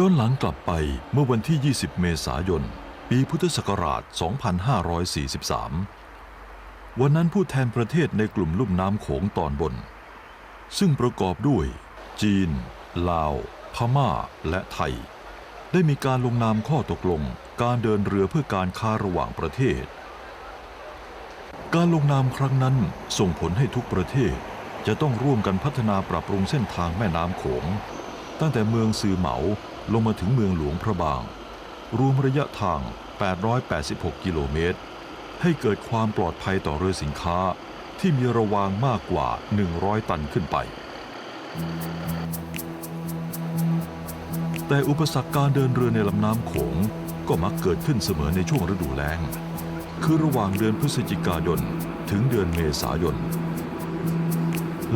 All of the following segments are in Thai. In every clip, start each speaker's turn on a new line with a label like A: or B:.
A: ย้อนหลังกลับไปเมื่อวันที่ 20 เมษายน ปีพุทธศักราช 2543 วันนั้นผู้แทนประเทศในกลุ่มลุ่มน้ำโขงตอนบน ซึ่งประกอบด้วย จีน ลาว พม่า และไทย ได้มีการลงนามข้อตกลงการเดินเรือเพื่อการค้าระหว่างประเทศ การลงนามครั้งนั้นส่งผลให้ทุกประเทศจะต้องร่วมกันพัฒนาปรับปรุงเส้นทางแม่น้ำโขงตั้งแต่เมืองซือเหมา ลงมาถึงเมืองหลวงพระบาง รวมระยะทาง 886 กิโลเมตร ให้เกิดความปลอดภัยต่อเรือสินค้าที่มีระวางมากกว่า 100 ตันขึ้นไป แต่อุปสรรคการเดินเรือในลำน้ำโขงก็มักเกิดขึ้นเสมอในช่วงฤดูแล้ง คือระหว่างเดือนพฤศจิกายน ถึงเดือนเมษายน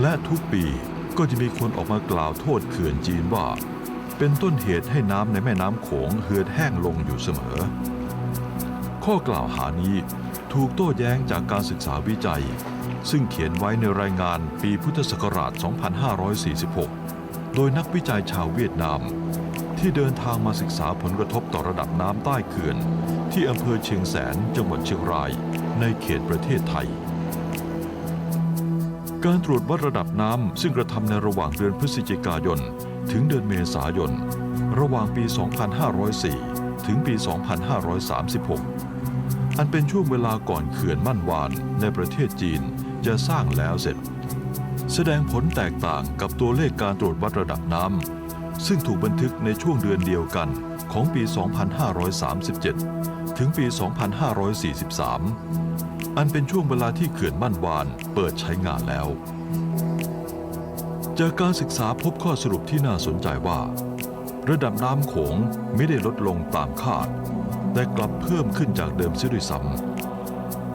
A: และทุกปีก็จะมีคนออกมากล่าวโทษเขื่อนจีนว่า เป็นต้นเหตุให้น้ำในแม่น้ำโขงเหือดแห้งลงอยู่เสมอ ข้อกล่าวหานี้ถูกโต้แย้งจากการศึกษาวิจัย ซึ่งเขียนไว้ในรายงานปีพุทธศักราช 2546 โดยนักวิจัยชาวเวียดนาม ที่เดินทางมาศึกษาผลกระทบต่อระดับน้ำใต้เขื่อน ที่อำเภอเชียงแสนจังหวัดเชียงราย ในเขตประเทศไทย การตรวจวัดระดับน้ำซึ่งกระทำในระหว่างเดือนพฤศจิกายน ถึงเดือนเมษายน ระหว่างปี 2504 ถึงปี 2536 อันเป็นช่วงเวลาก่อนเขื่อนมั่นวานในประเทศจีนจะสร้างแล้วเสร็จ แสดงผลแตกต่างกับตัวเลขการตรวจวัดระดับน้ำซึ่งถูกบันทึกในช่วงเดือนเดียวกันของปี 2537 ถึงปี 2543 อันเป็นช่วงเวลาที่เขื่อนมั่นวานเปิดใช้งานแล้ว จากการศึกษาพบข้อสรุปที่น่าสนใจว่า ระดับน้ำโขงไม่ได้ลดลงตามคาด แต่กลับเพิ่มขึ้นจากเดิมเสียด้วยซ้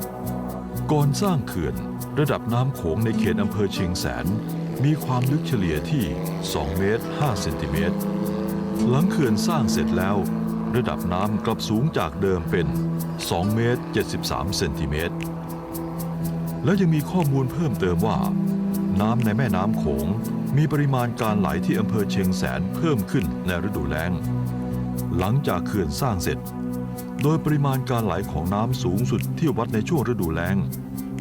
A: ำก่อนสร้างเขื่อน ระดับน้ำโขงในเขตอำเภอเชียงแสน มีความลึกเฉลี่ยที่ 2 เมตร 5 เซนติเมตร หลังเขื่อนสร้างเสร็จแล้ว ระดับน้ำกลับสูงจากเดิมเป็น 2 เมตร 73 เซนติเมตรแล้วยังมีข้อมูลเพิ่มเติมว่า น้ำในแม่น้ำโขง มีปริมาณการไหลที่อำเภอเชียงแสนเพิ่มขึ้นในฤดูแล้ง หลังจากเขื่อนสร้างเสร็จ โดยปริมาณการไหลของน้ำสูงสุดที่วัดในช่วงฤดูแล้ง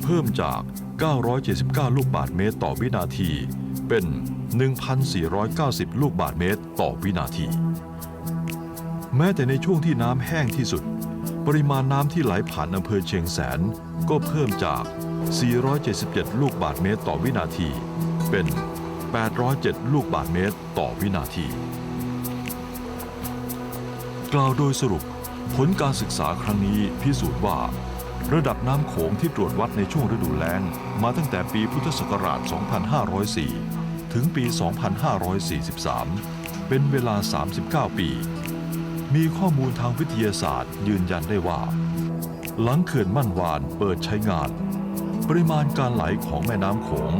A: เพิ่มจาก 979 ลูกบาศก์เมตรต่อวินาที เป็น 1,490 ลูกบาศก์เมตรต่อวินาที แม้แต่ในช่วงที่น้ำแห้งที่สุด ปริมาณน้ำที่ไหลผ่านอำเภอเชียงแสนก็เพิ่มจาก 477 ลูกบาศก์เมตรต่อวินาที เป็น 807 ลูกบาศก์เมตรต่อวินาที กล่าวโดยสรุป ผลการศึกษาครั้งนี้พิสูจน์ว่า ระดับน้ำโขงที่ตรวจวัดในช่วงฤดูแล้ง มาตั้งแต่ปีพุทธศักราช 2504 ถึงปี 2543 เป็นเวลา 39 ปี มีข้อมูลทางวิทยาศาสตร์ยืนยันได้ว่า หลังเขื่อนมั่นวานเปิดใช้งาน ปริมาณการไหลของแม่น้ำโขง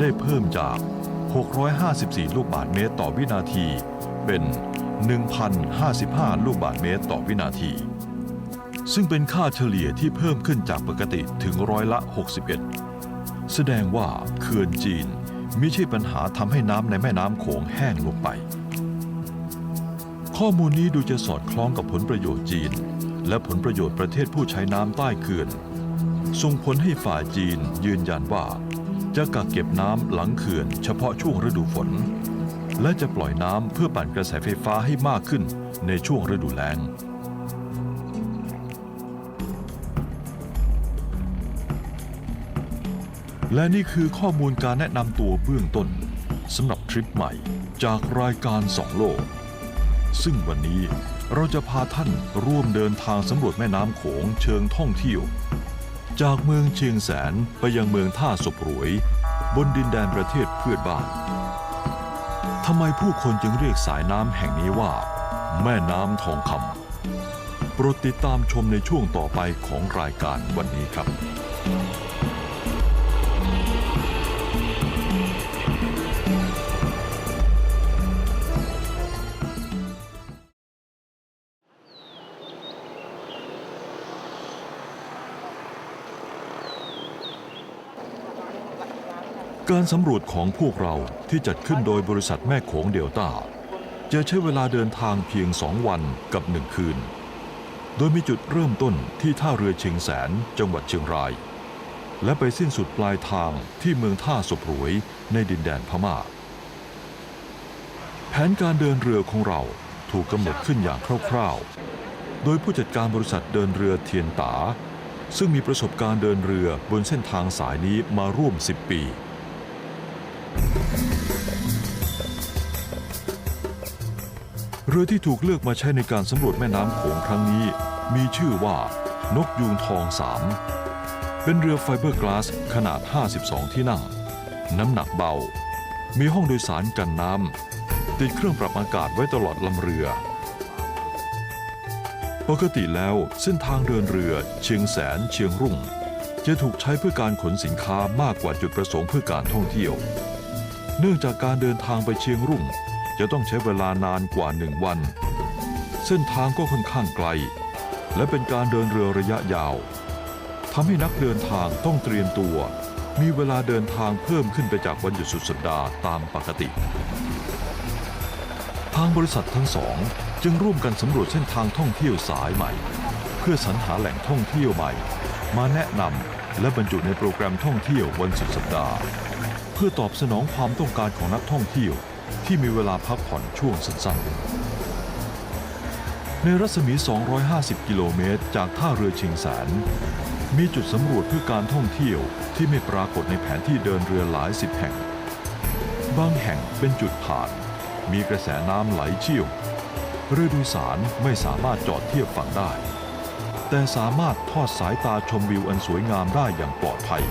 A: ได้เพิ่มจาก 654 ลูกบาศก์เมตรต่อวินาที เป็น 1,055 ลูกบาศก์เมตรต่อวินาที ซึ่งเป็นค่าเฉลี่ยที่เพิ่มขึ้นจากปกติถึงร้อยละ 61 แสดงว่าเขื่อนจีนม่ใช่ปัญหาทำให้น้ำในแม่น้ำโขงแห้งลงไป ข้อมูลนี้ดูจะสอดคล้องกับผลประโยชน์จีน และผลประโยชน์ประเทศผู้ใช้น้ำใต้เขื่อน ส่งผลให้ฝ่ายจีนยืนยันว่า จะกักเก็บน้ำหลังเขื่อนเฉพาะช่วงฤดูฝน และจะปล่อยน้ำเพื่อปั่นกระแสไฟฟ้าให้มากขึ้นในช่วงฤดูแล้งและนี่คือข้อมูลการแนะนำตัวเบื้องต้นสำหรับทริปใหม่จากรายการสองโลก ซึ่งวันนี้เราจะพาท่านร่วมเดินทางสำรวจแม่น้ำโขงเชิงท่องเที่ยว จากเมืองเชียงแสนไปยังเมืองท่าสบรวย บนดินแดนประเทศเพื่อนบ้านทำไมผู้คนจึงเรียกสายน้ำแห่งนี้ว่า แม่น้ำทองคำโปรดติดตามชมในช่วงต่อไปของรายการวันนี้ครับ การสำรวจของพวกเราที่จัดขึ้นโดยบริษัทแม่โขงเดลต้า จะใช้เวลาเดินทางเพียงสองวันกับหนึ่งคืน โดยมีจุดเริ่มต้นที่ท่าเรือเชียงแสนจังหวัดเชียงราย และไปสิ้นสุดปลายทางที่เมืองท่าสบรวยในดินแดนพม่า แผนการเดินเรือของเราถูกกำหนดขึ้นอย่างคร่าวๆ โดยผู้จัดการบริษัทเดินเรือเทียนตา ซึ่งมีประสบการณ์เดินเรือบนเส้นทางสายนี้มาร่วม 10 ปี เรือที่ถูกเลือกมาใช้ในการสำรวจแม่น้ำโขงครั้งนี้ มีชื่อว่านกยูงทองสามเป็นเรือไฟเบอร์กลาสขนาด 52 ที่นั่ง น้ำหนักเบา มีห้องโดยสารกันน้ำ ติดเครื่องปรับอากาศไว้ตลอดลำเรือ ปกติแล้วเส้นทางเดินเรือเชียงแสนเชียงรุ่ง จะถูกใช้เพื่อการขนสินค้ามากกว่าจุดประสงค์เพื่อการท่องเที่ยว เนื่องจากการเดินทางไปเชียงรุ่ง จะต้องใช้เวลานานกว่าหนึ่งวัน เส้นทางก็ค่อนข้างไกล และเป็นการเดินเรือระยะยาวทำให้นักเดินทางต้องเตรียมตัว มีเวลาเดินทางเพิ่มขึ้นไปจากวันหยุดสุดสัปดาห์ตามปกติ ทางบริษัททั้งสองจึงร่วมกันสำรวจเส้นทางท่องเที่ยวสายใหม่ เพื่อสรรหาแหล่งท่องเที่ยวใหม่ มาแนะนำและบรรจุในโปรแกรมท่องเที่ยววันสุดสัปดาห์ เพื่อตอบสนองความต้องการของนักท่องเที่ยวที่มีเวลาพักผ่อนช่วงสั้นๆ ในรัศมี 250 กิโลเมตร จากท่าเรือเชียงแสน มีจุดสำรวจเพื่อการท่องเที่ยวที่ไม่ปรากฏในแผนที่เดินเรือหลายสิบแห่ง บางแห่งเป็นจุดผ่าน มีกระแสน้ำไหลเชี่ยว เรือโดยสารไม่สามารถจอดเทียบฝั่งได้ แต่สามารถทอดสายตาชมวิวอันสวยงามได้อย่างปลอดภัย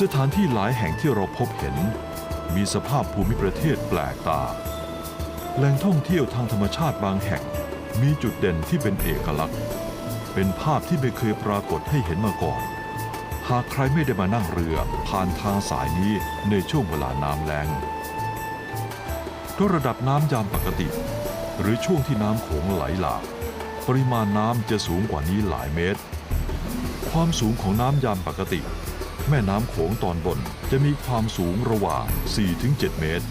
A: สถานที่หลายแห่งที่เราพบเห็น มีสภาพภูมิประเทศแปลกตา แหล่งท่องเที่ยวทางธรรมชาติบางแห่ง มีจุดเด่นที่เป็นเอกลักษณ์ เป็นภาพที่ไม่เคยปรากฏให้เห็นมาก่อน หากใครไม่ได้มานั่งเรือผ่านทางสายนี้ในช่วงเวลาน้ำแล้งเพราะระดับน้ำยามปกติ หรือช่วงที่น้ำโขงไหลหลากปริมาณน้ำจะสูงกว่านี้หลายเมตร ความสูงของน้ำยามปกติ แม่น้ำโขงตอนบนจะมีความสูงระหว่าง 4-7 เมตร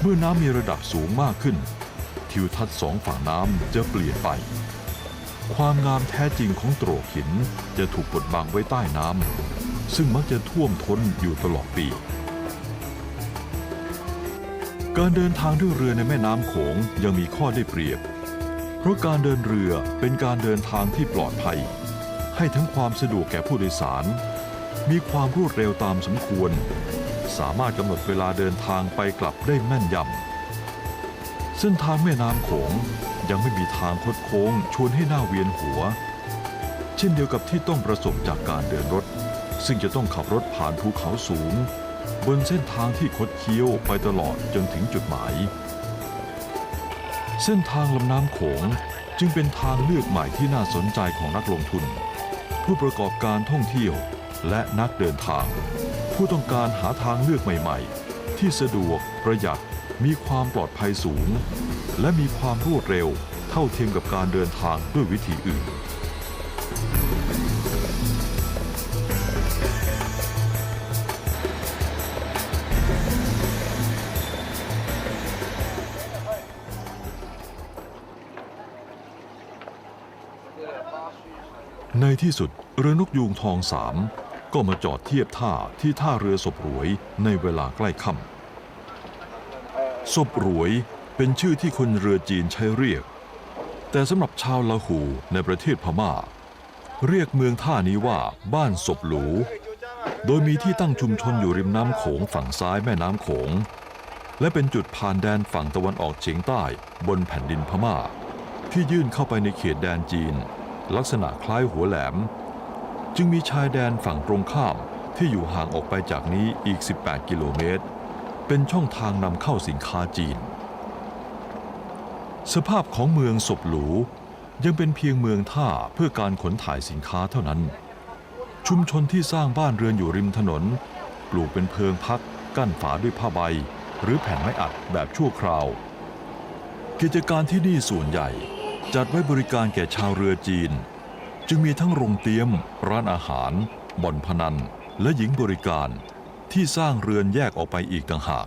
A: เมื่อน้ำมีระดับสูงมากขึ้น ทิวทัศน์สองฝั่งน้ำจะเปลี่ยนไป ความงามแท้จริงของโตรกหินจะถูกบดบังไว้ใต้น้ำซึ่งมักจะท่วมท้นอยู่ตลอดปี การเดินทางด้วยเรือในแม่น้ำโขงยังมีข้อได้เปรียบ เพราะการเดินเรือเป็นการเดินทางที่ปลอดภัย ให้ทั้งความสะดวกแก่ผู้โดยสาร มีความรวดเร็วตามสมควร สามารถกำหนดเวลาเดินทางไปกลับได้แม่นยำเส้นทางแม่น้ำโขงยังไม่มีทางคดโค้งชวนให้หน้าเวียนหัว เช่นเดียวกับที่ต้องประสบจากการเดินรถ ซึ่งจะต้องขับรถผ่านภูเขาสูง บนเส้นทางที่คดเคี้ยวไปตลอดจนถึงจุดหมาย เส้นทางลำน้ำโขงจึงเป็นทางเลือกใหม่ที่น่าสนใจของนักลงทุน ผู้ประกอบการท่องเที่ยว และนักเดินทาง ผู้ต้องการหาทางเลือกใหม่ ๆ ที่สะดวกประหยัดมีความปลอดภัยสูง และมีความรวดเร็วเท่าเทียมกับการเดินทางด้วยวิธีอื่น ในที่สุดเรือนกยูงทองสาม ก็มาจอดเทียบท่าที่ท่าเรือศพรวยในเวลาใกล้ค่ำศพรวยเป็นชื่อที่คนเรือจีนใช้เรียก แต่สำหรับชาวลาหูในประเทศพม่า เรียกเมืองท่านี้ว่าบ้านศพหลู โดยมีที่ตั้งชุมชนอยู่ริมน้ำโขงฝั่งซ้ายแม่น้ำโขง และเป็นจุดผ่านแดนฝั่งตะวันออกเฉียงใต้บนแผ่นดินพม่า ที่ยื่นเข้าไปในเขตแดนจีน ลักษณะคล้ายหัวแหลม จึงมีชายแดนฝั่งตรงข้ามที่อยู่ห่างออกไปจากนี้อีก 18 กิโลเมตร เป็นช่องทางนำเข้าสินค้าจีน สภาพของเมืองศพหลูยังเป็นเพียงเมืองท่าเพื่อการขนถ่ายสินค้าเท่านั้น ชุมชนที่สร้างบ้านเรือนอยู่ริมถนน ปลูกเป็นเพิงพัก กั้นฝาด้วยผ้าใบ หรือแผ่นไม้อัดแบบชั่วคราว กิจการที่นี่ส่วนใหญ่ จัดไว้บริการแก่ชาวเรือจีน จึงมีทั้งโรงเตี๊ยม ร้านอาหาร บ่อนพนัน และหญิงบริการที่สร้างเรือนแยกออกไปอีกต่างหาก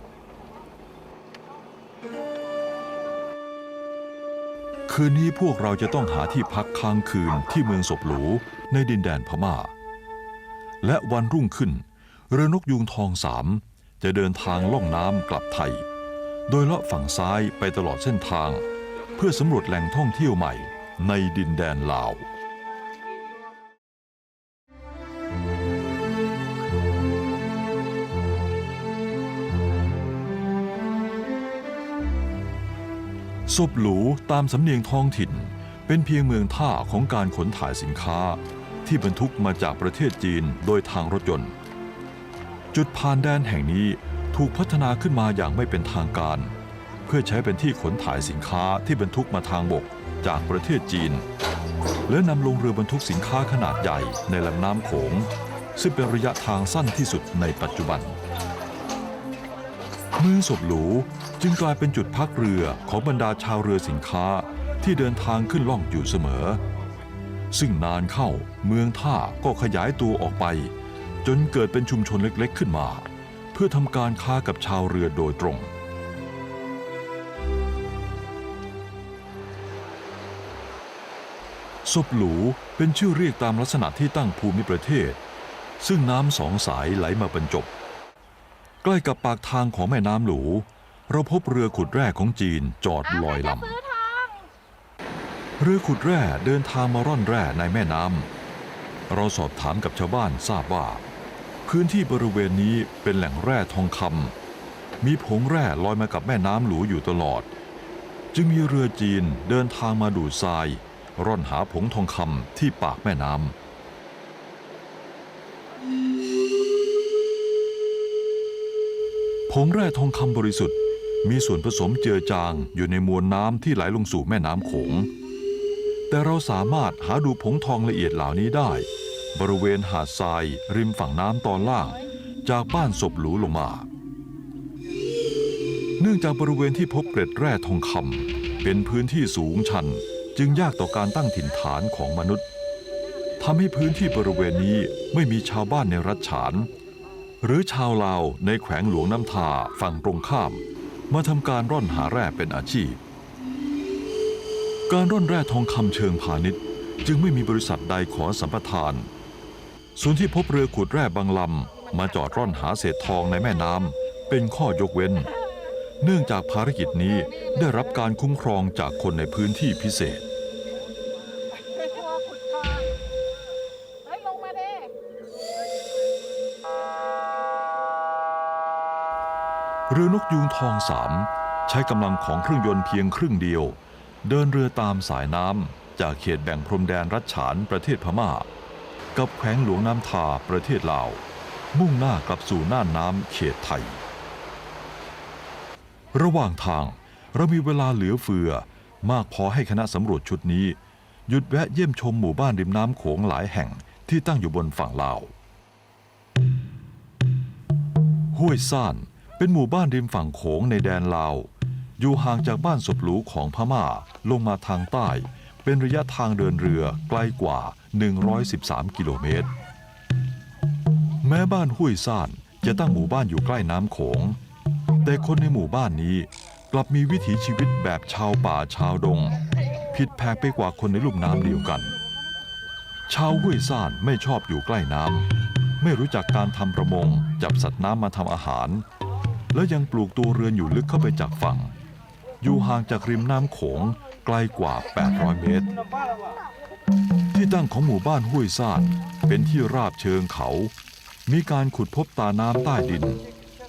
A: คืนนี้พวกเราจะต้องหาที่พักค้างคืนที่เมืองศบหลูในดินแดนพมา่า และวันรุ่งขึ้น เรือนกยุงทองสามจะเดินทางล่องน้ำกลับไทย โดยเลาะฝั่งซ้ายไปตลอดเส้นทาง เพื่อสำรวจแหล่งท่องเที่ยวใหม่ในดินแดนลาว ศพหรูตามสำเนียงท้องถิ่น เป็นเพียงเมืองท่าของการขนถ่ายสินค้า ที่บรรทุกมาจากประเทศจีนโดยทางรถยนต์ จุดผ่านแดนแห่งนี้ถูกพัฒนาขึ้นมาอย่างไม่เป็นทางการ เพื่อใช้เป็นที่ขนถ่ายสินค้าที่บรรทุกมาทางบกจากประเทศจีน และนำลงเรือบรรทุกสินค้าขนาดใหญ่ในลำน้ำโขงซึ่งเป็นระยะทางสั้นที่สุดในปัจจุบัน เมืองศพหรูจึงกลายเป็นจุดพักเรือของบรรดาชาวเรือสินค้าที่เดินทางขึ้นล่องอยู่เสมอ ซึ่งนานเข้าเมืองท่าก็ขยายตัวออกไป จนเกิดเป็นชุมชนเล็กๆขึ้นมา เพื่อทำการค้ากับชาวเรือโดยตรงศพหรูเป็นชื่อเรียกตามลักษณะที่ตั้งภูมิประเทศ ซึ่งน้ำสองสายไหลมาบรรจบ ใกล้กับปากทางของแม่น้ำหลูเราพบเรือขุดแร่ของจีนจอดลอยลำเรือขุดแร่เดินทางมาร่อนแร่ในแม่น้ำ เราสอบถามกับชาวบ้านทราบว่า พื้นที่บริเวณนี้เป็นแหล่งแร่ทองคำมีผงแร่ลอยมากับแม่น้ำหลูอยู่ตลอด จึงมีเรือจีนเดินทางมาดูดทราย ร่อนหาผงทองคำที่ปากแม่น้ำ ผงแร่ทองคำบริสุทธิ์ มีส่วนผสมเจือจางอยู่ในมวลน้ำที่ไหลลงสู่แม่น้ำโขง แต่เราสามารถหาดูผงทองละเอียดเหล่านี้ได้ บริเวณหาดทรายริมฝั่งน้ำตอนล่าง จากบ้านศพหรูลงมา เนื่องจากบริเวณที่พบเกร็ดแร่ทองคำเป็นพื้นที่สูงชันจึงยากต่อการตั้งถิ่นฐานของมนุษย์ทำให้พื้นที่บริเวณนี้ไม่มีชาวบ้านในรัฐฉาน หรือชาวลาวในแขวงหลวงน้ำทาฝั่งตรงข้าม มาทำการร่อนหาแร่เป็นอาชีพ การร่อนแร่ทองคำเชิงพาณิชย์ จึงไม่มีบริษัทใดขอสัมปทาน ส่วนที่พบเรือขุดแร่บางลำมาจอดร่อนหาเศษทองในแม่น้ำเป็นข้อยกเว้น เนื่องจากภารกิจนี้ได้รับการคุ้มครองจากคนในพื้นที่พิเศษ
B: เรื
A: อนกยูงทองสามใช้กำลังของเครื่องยนต์เพียงครึ่งเดียว เดินเรือตามสายน้ำจากเขตแบ่งพรมแดนรัชฉานประเทศพม่า กับแขวงหลวงน้ำทาประเทศลาว มุ่งหน้ากลับสู่น่านน้ำเขตไทย ระหว่างทางเรามีเวลาเหลือเฟือมากพอให้คณะสำรวจชุดนี้ หยุดแวะเยี่ยมชมหมู่บ้านริมน้ำโขงหลายแห่งที่ตั้งอยู่บนฝั่งลาวห้วยซ่าน เป็นหมู่บ้านริมฝั่งโขงในแดนลาว อยู่ห่างจากบ้านศพหรูของพม่าลงมาทางใต้ เป็นระยะทางเดินเรือไกลกว่า 113 กิโลเมตร แม้บ้านห้วยซ่านจะตั้งหมู่บ้านอยู่ใกล้น้ำโขง แต่คนในหมู่บ้านนี้กลับมีวิถีชีวิตแบบชาวป่าชาวดง ผิดแผกไปกว่าคนในลุ่มน้ำเดียวกัน ชาวห้วยซ่านไม่ชอบอยู่ใกล้น้ำไม่รู้จักการทำประมง จับสัตว์น้ำมาทำอาหาร และยังปลูกตัวเรือนอยู่ลึกเข้าไปจากฝั่ง อยู่ห่างจากริมน้ำโขงไกลกว่า 800 เมตร ที่ตั้งของหมู่บ้านห้วยซ่านเป็นที่ราบเชิงเขา มีการขุดพบตาน้ำใต้ดิน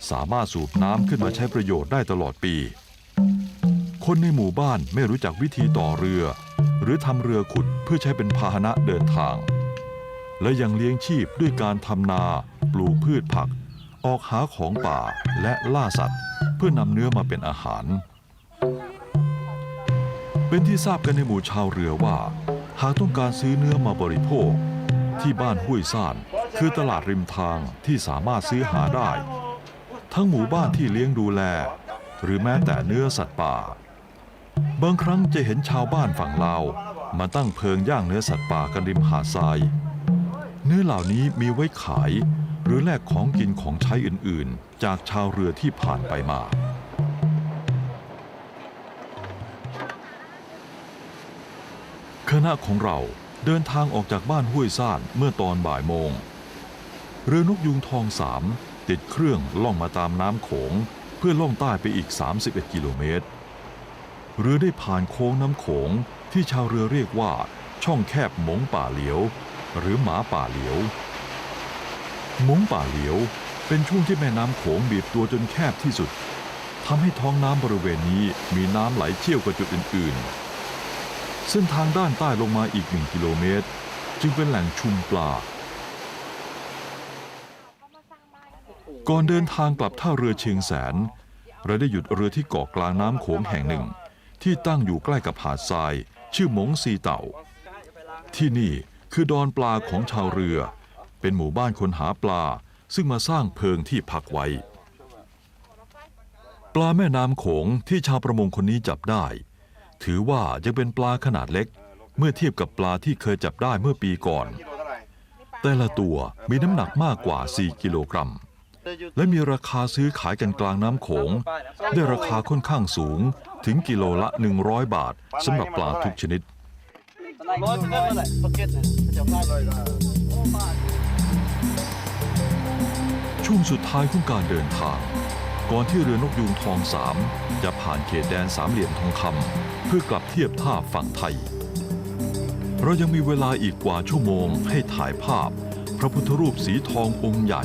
A: สามารถสูบน้ำขึ้นมาใช้ประโยชน์ได้ตลอดปี คนในหมู่บ้านไม่รู้จักวิธีต่อเรือ หรือทำเรือขุดเพื่อใช้เป็นพาหนะเดินทาง และยังเลี้ยงชีพด้วยการทำนา ปลูกพืชผัก ออกหาของป่าและล่าสัตว์ เพื่อนำเนื้อมาเป็นอาหาร เป็นที่ทราบกันในหมู่ชาวเรือว่า หากต้องการซื้อเนื้อมาบริโภค ที่บ้านห้วยซ่าน คือตลาดริมทางที่สามารถซื้อหาได้ ทั้งหมู่บ้านที่เลี้ยงดูแล หรือแม้แต่เนื้อสัตว์ป่า บางครั้งจะเห็นชาวบ้านฝั่งลาวมาตั้งเพิงย่างเนื้อสัตว์ป่ากันริมหาดทราย เนื้อเหล่านี้มีไว้ขาย หรือแลกของกินของใช้อื่นๆ จากชาวเรือที่ผ่านไปมา คณะของเราเดินทางออกจากบ้านห้วยซ่านเมื่อตอนบ่ายโมง เรือนกยุงทองสามติดเครื่องล่องมาตามน้ำโขงเพื่อล่องใต้ไปอีก 31 กิโลเมตร เรือได้ผ่านโค้งน้ำโขงที่ชาวเรือเรียกว่าช่องแคบหมงป่าเหลียว หรือหมาป่าเหลียว มงป่าเหลียว เป็นช่วงที่แม่น้ำโขงบีบตัวจนแคบที่สุดทำให้ท้องน้ำบริเวณนี้มีน้ำไหลเชี่ยวกว่าจุดอื่น ๆ เส้นทางด้านใต้ลงมาอีกหนึ่งกิโลเมตร จึงเป็นแหล่งชุมปลา ก่อนเดินทางกลับท่าเรือเชียงแสนเราได้หยุดเรือที่เกาะกลางน้ำโขงแห่งหนึ่ง ที่ตั้งอยู่ใกล้กับหาดทราย ชื่อมงซีเต่า ที่นี่คือดอนปลาของชาวเรือ เป็นหมู่บ้านคนหาปลา ซึ่งมาสร้างเพิงที่พักไว้ ปลาแม่น้ำโขงที่ชาวประมงคนนี้จับได้ ถือว่ายังเป็นปลาขนาดเล็ก เมื่อเทียบกับปลาที่เคยจับได้เมื่อปีก่อน แต่ละตัวมีน้ำหนักมากกว่า 4 กิโลกรัม และมีราคาซื้อขายกันกลางน้ำโขง ได้ราคาค่อนข้างสูงถึงกิโลละ 100 บาทสำหรับปลาทุกชนิด ช่วงสุดท้ายของการเดินทาง ก่อนที่เรือนกยูงทองสามจะผ่านเขตแดนสามเหลี่ยมทองคำเพื่อกลับเทียบท่าฝั่งไทย เรายังมีเวลาอีกกว่าชั่วโมงให้ถ่ายภาพ พระพุทธรูปสีทององค์ใหญ่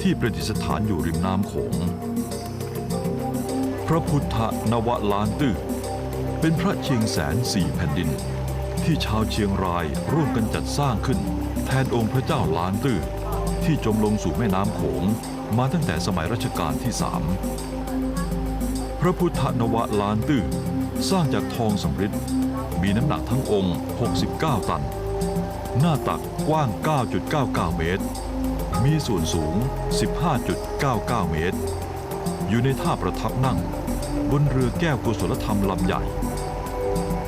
A: ที่ประดิษฐานอยู่ริมน้ำโขง พระพุทธนวลานตื้อเป็นพระเชียงแสนสี่แผ่นดิน ที่ชาวเชียงรายร่วมกันจัดสร้างขึ้น แทนองค์พระเจ้าล้านตื้อ ที่จมลงสู่แม่น้ำโขงมาตั้งแต่สมัยรัชกาลที่สามพระพุทธนวลานตื้อสร้างจากทองสำริดมีน้ำหนักทั้งองค์ 69 ตัน หน้าตักกว้าง 9.99 เมตร มีส่วนสูง 15.99 เมตร อยู่ในท่าประทับนั่ง บนเรือแก้วกุศลธรรมลำใหญ่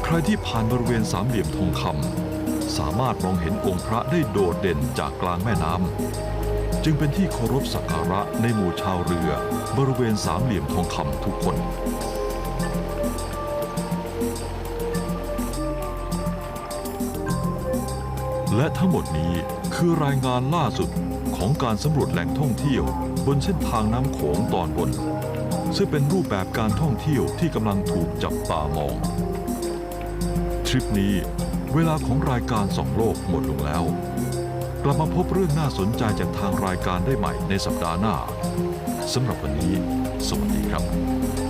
A: ใครที่ผ่านบริเวณสามเหลี่ยมทองคำสามารถมองเห็นองค์พระได้โดดเด่นจากกลางแม่น้ำ จึงเป็นที่เคารพสักการะในหมู่ชาวเรือบริเวณสามเหลี่ยมทองคำทุกคน และทั้งหมดนี้คือรายงานล่าสุดของการสำรวจแหล่งท่องเที่ยวบนเส้นทางน้ำโขงตอนบน ซึ่งเป็นรูปแบบการท่องเที่ยวที่กำลังถูกจับตามอง ทริปนี้เวลาของรายการสองโลกหมดลงแล้ว กลับมาพบเรื่องน่าสนใจจากทางรายการได้ใหม่ในสัปดาห์หน้าสำหรับวันนี้ สวัสดีครับ